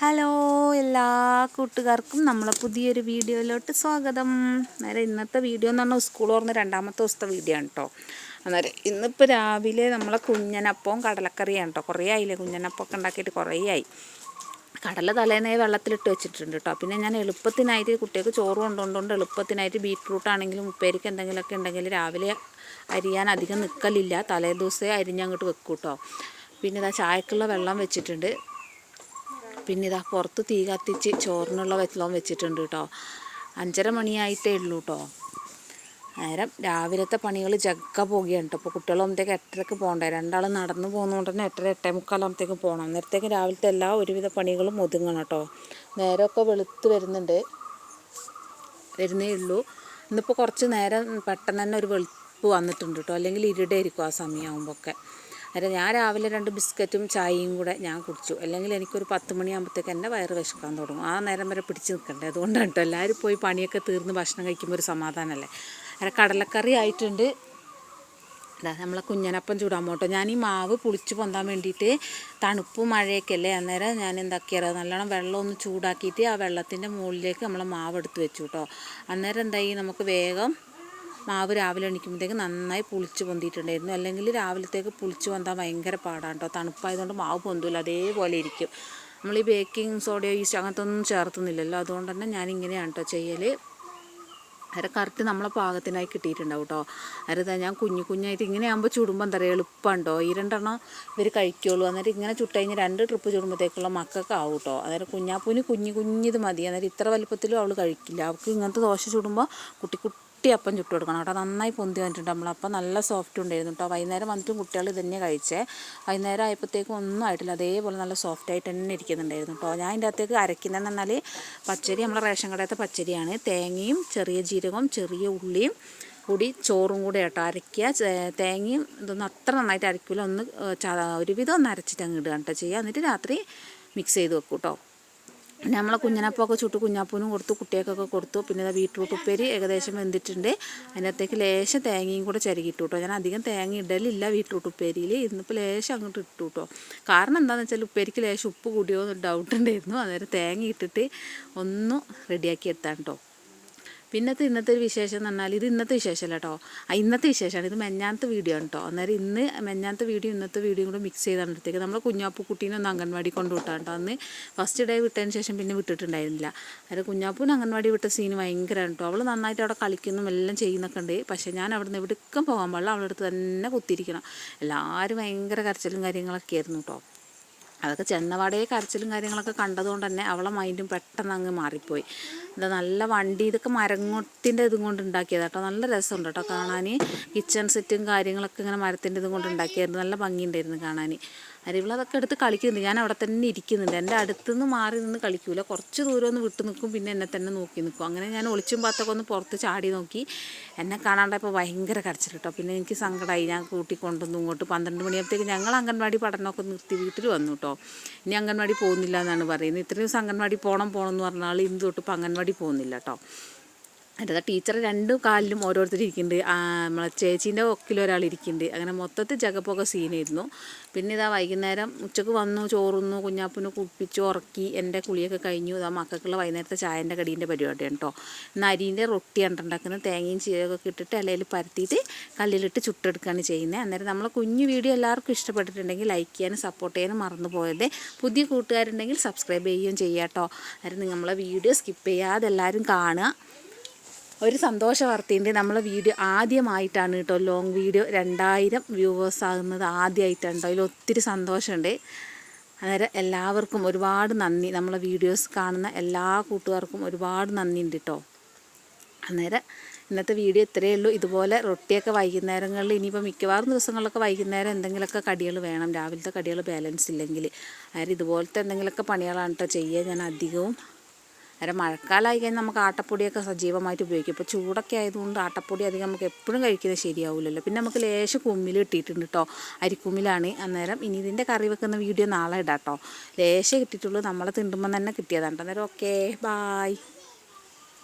Hello എല്ലാ കൂട്ടുകാർക്കും നമ്മളെ പുതിയൊരു വീഡിയോയിലോട്ട് സ്വാഗതം. നേരെ ഇന്നത്തെ വീഡിയോ എന്ന് പറഞ്ഞാൽ സ്കൂൾ തുറന്ന് രണ്ടാമത്തെ ദിവസത്തെ വീഡിയോ ആണ് കേട്ടോ അന്നേരം ഇന്നിപ്പോൾ രാവിലെ നമ്മളെ കുഞ്ഞനപ്പവും കടലക്കറിയാണ് കേട്ടോ കുറേ ആയില്ലേ കുഞ്ഞനപ്പമൊക്കെ ഉണ്ടാക്കിയിട്ട് കുറേ ആയി. കടല തലേന്നേ വെള്ളത്തിലിട്ട് വെച്ചിട്ടുണ്ട് കേട്ടോ പിന്നെ ഞാൻ എളുപ്പത്തിനായിട്ട് കുട്ടികൾക്ക് ചോറ് കൊണ്ടുകൊണ്ടുകൊണ്ട് എളുപ്പത്തിനായിട്ട് ബീറ്റ്റൂട്ട് ആണെങ്കിലും ഉപ്പേരിക്ക് എന്തെങ്കിലുമൊക്കെ ഉണ്ടെങ്കിൽ രാവിലെ അരിയാൻ അധികം നിൽക്കലില്ല തലേ ദിവസമേ അരിഞ്ഞങ്ങോട്ട് വെക്കും കേട്ടോ പിന്നെ ഇതാ ചായക്കുള്ള വെള്ളം വെച്ചിട്ടുണ്ട്. പിന്നെ ഇതാ പുറത്ത് തീ കത്തിച്ച് ചോറിനുള്ള വെള്ളം വെച്ചിട്ടുണ്ട് കേട്ടോ. അഞ്ചര മണിയായിട്ടേ ഉള്ളൂ കേട്ടോ. നേരം രാവിലത്തെ പണികൾ ജഗ്ഗ പോകുകയാണ് കേട്ടോ. അപ്പോൾ കുട്ടികളാകുമ്പോഴത്തേക്ക് എട്ടരക്ക് പോകണ്ടേ? രണ്ടാൾ നടന്ന് പോകുന്നതുകൊണ്ട് തന്നെ എട്ടര എട്ടേ മുക്കാലാകുമ്പോഴത്തേക്ക് പോകണം. അന്നേരത്തേക്ക് രാവിലത്തെ എല്ലാ ഒരുവിധ പണികളും ഒതുങ്ങണം കേട്ടോ. നേരമൊക്കെ വെളുത്ത് വരുന്നുണ്ട്. വരുന്നേ ഉള്ളൂ. ഇന്നിപ്പോൾ കുറച്ച് നേരം പെട്ടെന്ന് തന്നെ ഒരു വെളുപ്പ് വന്നിട്ടുണ്ട് കേട്ടോ. അല്ലെങ്കിൽ ഇരുടായിരിക്കും ആ സമയമാകുമ്പോഴൊക്കെ. അന്നേരം ഞാൻ രാവിലെ രണ്ട് ബിസ്ക്കറ്റും ചായയും കൂടെ ഞാൻ കുടിച്ചു. അല്ലെങ്കിൽ എനിക്കൊരു പത്ത് മണിയാകുമ്പോഴത്തേക്ക് എന്റെ വയറ് വിശക്കാൻ തുടങ്ങും. ആ നേരം വരെ പിടിച്ച് നിൽക്കണ്ടേ? അതുകൊണ്ടാണ് കേട്ടോ എല്ലാവരും പോയി പണിയൊക്കെ തീർന്ന് ഭക്ഷണം കഴിക്കുമ്പോൾ ഒരു സമാധാനമല്ലേ അന്നേരം കടലക്കറി ആയിട്ടുണ്ട്. അതാ നമ്മളെ കുഞ്ഞനപ്പം ചൂടാൻ പോട്ടോ ഞാൻ ഈ മാവ് പുളിച്ച് പൊന്താൻ വേണ്ടിയിട്ട് തണുപ്പ് മഴയൊക്കെ അല്ലേ? അന്നേരം ഞാൻ എന്താക്കിയത് നല്ലോണം വെള്ളം ഒന്ന് ചൂടാക്കിയിട്ട് ആ വെള്ളത്തിന്റെ മുകളിലേക്ക് നമ്മൾ മാവ് എടുത്ത് വെച്ചു കേട്ടോ അന്നേരം എന്തായി? നമുക്ക് വേഗം മാവ് രാവിലെ എണീക്കുമ്പോഴത്തേക്ക് നന്നായി പുളിച്ച് പൊന്തിയിട്ടുണ്ടായിരുന്നു. അല്ലെങ്കിൽ രാവിലത്തേക്ക് പുളിച്ച് പൊന്താൻ ഭയങ്കര പാടാണ് കേട്ടോ. തണുപ്പായതുകൊണ്ട് മാവ് പൊന്തില്ല അതേപോലെ ഇരിക്കും. നമ്മൾ ഈ ബേക്കിംഗ് സോഡയോ ഈസ്റ്റ് അങ്ങനത്തെ ഒന്നും ചേർത്തുന്നില്ലല്ലോ. അതുകൊണ്ട് തന്നെ ഞാൻ ഇങ്ങനെയാണ് കേട്ടോ ചെയ്യൽ അര കറക്റ്റ് നമ്മളെ പാകത്തിനായി കിട്ടിയിട്ടുണ്ടാവും കേട്ടോ. അരതാ ഞാൻ കുഞ്ഞു കുഞ്ഞായിട്ട് ഇങ്ങനെ ആകുമ്പോൾ ചുടുമ്പോൾ എന്താ പറയുക എളുപ്പമുണ്ടോ ഈ രണ്ടെണ്ണം ഇവർ കഴിക്കുള്ളൂ. അന്നേരം ഇങ്ങനെ ചുട്ട് കഴിഞ്ഞ് രണ്ട് ട്രിപ്പ് ചുടുമ്പോഴത്തേക്കുള്ള മക്കൾക്ക് ആവും കേട്ടോ. അതായത് കുഞ്ഞാപ്പൂന് കുഞ്ഞു കുഞ്ഞിത് മതി. അന്നേരം ഇത്ര വലുപ്പത്തിലും അവൾ കഴിക്കില്ല. അവൾക്ക് ഇങ്ങനത്തെ ദോശ ചുടുമ്പോൾ കുട്ടി കുട്ടി അപ്പം ചുട്ട് കൊടുക്കണം കേട്ടോ. നന്നായി പൊന്തി വന്നിട്ടുണ്ട് നമ്മളപ്പം നല്ല സോഫ്റ്റ് ഉണ്ടായിരുന്നു കേട്ടോ. വൈകുന്നേരം വന്നിട്ടും കുട്ടികൾ ഇതന്നെ കഴിച്ചേ. വൈകുന്നേരം ആയപ്പോഴത്തേക്കും ഒന്നും ആയിട്ടില്ല. അതേപോലെ നല്ല സോഫ്റ്റ് ആയിട്ട് തന്നെ ഇരിക്കുന്നുണ്ടായിരുന്നു കേട്ടോ. ഞാൻ ഇതിന്റെ അകത്തേക്ക് അരയ്ക്കുന്നതെന്ന് പറഞ്ഞാൽ പച്ചരി നമ്മളെ റേഷൻ കടയത്തെ പച്ചരിയാണ്. തേങ്ങയും ചെറിയ ജീരകവും ചെറിയ ഉള്ളിയും കൂടി ചോറും കൂടെ കേട്ടോ അരയ്ക്കുക. തേങ്ങയും ഇതൊന്നും അത്ര നന്നായിട്ട് അരയ്ക്കില്ല ഒന്ന് ഒരുവിധം ഒന്ന് അരച്ചിട്ട് അങ്ങ് ഇടുക കേട്ടോ ചെയ്യുക. എന്നിട്ട് രാത്രി മിക്സ് ചെയ്ത് വെക്കും കേട്ടോ. നമ്മളെ കുഞ്ഞനപ്പൊക്കെ ചുട്ട് കുഞ്ഞാപ്പൂനും കൊടുത്തു കുട്ടികൾക്കൊക്കെ കൊടുത്തു. പിന്നെ ഇതാ ബീട്രൂട്ട് ഉപ്പേരി ഏകദേശം വെന്തിട്ടുണ്ട്. അതിനകത്തേക്ക് ലേശം തേങ്ങയും കൂടെ ചരുകിയിട്ടു കേട്ടോ ഞാൻ അധികം തേങ്ങ ഇടലില്ല ബീട്രൂട്ട് ഉപ്പേരിയിൽ ഇന്നിപ്പോൾ ലേശം അങ്ങോട്ട് ഇട്ടു കേട്ടോ കാരണം എന്താണെന്ന് വെച്ചാൽ ഉപ്പേരിക്ക് ലേശം ഉപ്പ് കൂടിയോ എന്ന് ഡൗട്ട് ഉണ്ടായിരുന്നു. അന്നേരം തേങ്ങ ഇട്ടിട്ട് ഒന്ന് റെഡിയാക്കി എടുത്താണ് കേട്ടോ പിന്നത്തെ ഇന്നത്തെ ഒരു വിശേഷം എന്ന് പറഞ്ഞാൽ ഇത് ഇന്നത്തെ വിശേഷമല്ല കേട്ടോ. ആ ഇന്നത്തെ വിശേഷമാണ്. ഇത് മെഞ്ഞാത്ത വീഡിയോ ആണ് കേട്ടോ. അന്നേരം ഇന്ന് മെഞ്ഞാത്ത വീഡിയോ ഇന്നത്തെ വീഡിയോ കൂടെ മിക്സ് ചെയ്താണ് എടുത്തേക്ക് നമ്മൾ കുഞ്ഞാപ്പു കുട്ടീനെ ഒന്ന് അംഗൻവാടി കൊണ്ട് വിട്ടാണ് കേട്ടോ. അന്ന് ഫസ്റ്റ് ഡേ വിട്ടതിന് ശേഷം പിന്നെ വിട്ടിട്ടുണ്ടായിരുന്നില്ല. അന്നേരം കുഞ്ഞാപ്പൂന് അംഗൻവാടി വിട്ട സീന് ഭയങ്കരമാണ് കേട്ടോ. അവൾ നന്നായിട്ട് അവിടെ കളിക്കുന്നു എല്ലാം ചെയ്യുന്നൊക്കെ ഉണ്ട്. പക്ഷേ ഞാൻ അവിടെ നിന്ന് എവിടേക്കും പോകാൻ പാടില്ല. അവളുടെ അടുത്ത് തന്നെ കുത്തിയിരിക്കണം. എല്ലാവരും ഭയങ്കര കരച്ചിലും കാര്യങ്ങളൊക്കെ ആയിരുന്നു കേട്ടോ. അതൊക്കെ ചെന്നപാടേ കരച്ചിലും കാര്യങ്ങളൊക്കെ കണ്ടതുകൊണ്ട് തന്നെ അവളെ മൈൻഡും പെട്ടെന്ന് അങ്ങ് മാറിപ്പോയി. എന്താ നല്ല വണ്ടി ഇതൊക്കെ മരങ്ങൊട്ടിന്റെ ഇതും കൊണ്ട് ഉണ്ടാക്കിയത് കേട്ടോ. നല്ല രസമുണ്ട് കേട്ടോ കാണാൻ കിച്ചൺ സെറ്റും കാര്യങ്ങളൊക്കെ ഇങ്ങനെ മരത്തിന്റെ ഇതും കൊണ്ട് ഉണ്ടാക്കിയായിരുന്നു. നല്ല ഭംഗിയുണ്ടായിരുന്നു കാണാൻ അരിവിള എടുത്ത് കളിക്കുന്നുണ്ട്. ഞാൻ അവിടെ തന്നെ ഇരിക്കുന്നുണ്ട്. എന്റെ അടുത്തുനിന്ന് മാറി നിന്ന് കളിക്കൂല. കുറച്ച് ദൂരം ഒന്ന് വിട്ടു നിൽക്കും പിന്നെ എന്നെ തന്നെ നോക്കി നിൽക്കും. അങ്ങനെ ഞാൻ ഒളിച്ചും പാത്തൊക്കെ ഒന്ന് പുറത്ത് ചാടി നോക്കി. എന്നെ കാണാണ്ടപ്പോൾ ഭയങ്കര കരച്ചിൽ കേട്ടോ. പിന്നെ എനിക്ക് സങ്കടമായി. ഞാൻ കൂട്ടി കൊണ്ടുവന്നു ഇങ്ങോട്ട്. പന്ത്രണ്ട് മണിയാകുമ്പോഴത്തേക്ക് ഞങ്ങൾ അംഗൻവാടി പഠനമൊക്കെ നിർത്തി വീട്ടിൽ വന്നു കേട്ടോ. ഇനി അംഗൻവാടി പോകുന്നില്ല എന്നാണ് പറയുന്നത്. ഇത്രയും ദിവസം അംഗൻവാടി പോകണം പോകണം എന്ന് പറഞ്ഞാൽ ഇന്ന് തൊട്ട് ഇപ്പം അംഗൻവാടി പോകുന്നില്ല കേട്ടോ. അതിന്റെ ടീച്ചർ രണ്ട് കാലിലും ഓരോരുത്തർ ഇരിക്കുന്നുണ്ട്. നമ്മളെ ചേച്ചീന്റെ ഒക്കിലൊരാൾ ഇരിക്കുന്നുണ്ട്. അങ്ങനെ മൊത്തത്തിൽ ചകപ്പൊക്കെ സീനായിരുന്നു പിന്നെ ഇതാ വൈകുന്നേരം ഉച്ചയ്ക്ക് വന്നു ചോറുന്നു കുഞ്ഞാപ്പിന് കുപ്പിച്ചു ഉറക്കി എന്റെ കുളിയൊക്കെ കഴിഞ്ഞു. ഇതാ മക്കൾക്കുള്ള വൈകുന്നേരത്തെ ചായന്റെ കടീന്റെ പരിപാടിയാണ് കേട്ടോ ഇന്ന് അരീന്റെ റൊട്ടിയാണ് ഉണ്ടാക്കുന്നത്. തേങ്ങയും ചീരകൊക്കെ ഇട്ടിട്ട് ഇലയിൽ പരത്തിയിട്ട് കല്ലിലിട്ട് ചുട്ടെടുക്കുകയാണ് ചെയ്യുന്നത്. അന്നേരം നമ്മളെ കുഞ്ഞു വീഡിയോ എല്ലാവർക്കും ഇഷ്ടപ്പെട്ടിട്ടുണ്ടെങ്കിൽ ലൈക്ക് ചെയ്യാനും സപ്പോർട്ട് ചെയ്യാനും മറന്നു പോയത് പുതിയ കൂട്ടുകാരുണ്ടെങ്കിൽ സബ്സ്ക്രൈബ് ചെയ്യുകയും ചെയ്യാം കേട്ടോ അന്നേരം നമ്മളെ വീഡിയോ സ്കിപ്പ് ചെയ്യാതെ എല്ലാവരും കാണുക. ഒരു സന്തോഷ വാർത്തയുണ്ട്. നമ്മളെ വീഡിയോ ആദ്യമായിട്ടാണ് കേട്ടോ. ലോങ് വീഡിയോ രണ്ടായിരം വ്യൂവേഴ്സ് ആകുന്നത് ആദ്യമായിട്ടാണ് കേട്ടോ. അതിൽ ഒത്തിരി സന്തോഷമുണ്ട്. അന്നേരം എല്ലാവർക്കും ഒരുപാട് നന്ദി. നമ്മളെ വീഡിയോസ് കാണുന്ന എല്ലാ കൂട്ടുകാർക്കും ഒരുപാട് നന്ദി ഉണ്ട് കേട്ടോ. അന്നേരം ഇന്നത്തെ വീഡിയോ ഇത്രയേ ഉള്ളൂ. ഇതുപോലെ റൊട്ടിയൊക്കെ വൈകുന്നേരങ്ങളിൽ ഇനിയിപ്പോൾ മിക്കവാറും ദിവസങ്ങളിലൊക്കെ വൈകുന്നേരം എന്തെങ്കിലുമൊക്കെ കടികൾ വേണം. രാവിലത്തെ കടികൾ ബാലൻസ് ഇല്ലെങ്കിൽ. അതായത് ഇതുപോലത്തെ എന്തെങ്കിലുമൊക്കെ പണികളാണ് കേട്ടോ ചെയ്യുക. ഞാൻ അധികവും അന്നേരം മഴക്കാലമായി കഴിഞ്ഞാൽ നമുക്ക് ആട്ടപ്പൊടിയൊക്കെ സജീവമായിട്ട് ഉപയോഗിക്കും. ഇപ്പോൾ ചൂടൊക്കെ ആയതുകൊണ്ട് ആട്ടപ്പൊടി അധികം നമുക്ക് എപ്പോഴും കഴിക്കുന്നത് ശരിയാവില്ലല്ലോ പിന്നെ നമുക്ക് ലേശം കുമ്മിൽ കിട്ടിയിട്ടുണ്ട് കേട്ടോ അരിക്കുമ്മിലാണ്. അന്നേരം ഇനി ഇതിന്റെ കറി വെക്കുന്ന വീഡിയോ നാളെ ഇടാം കേട്ടോ ലേശം കിട്ടിയിട്ടുള്ളൂ നമ്മളെ തിണ്ടുമ്പോൾ തന്നെ കിട്ടിയതാണ് അന്നേരം ഓക്കെ. ബായ്.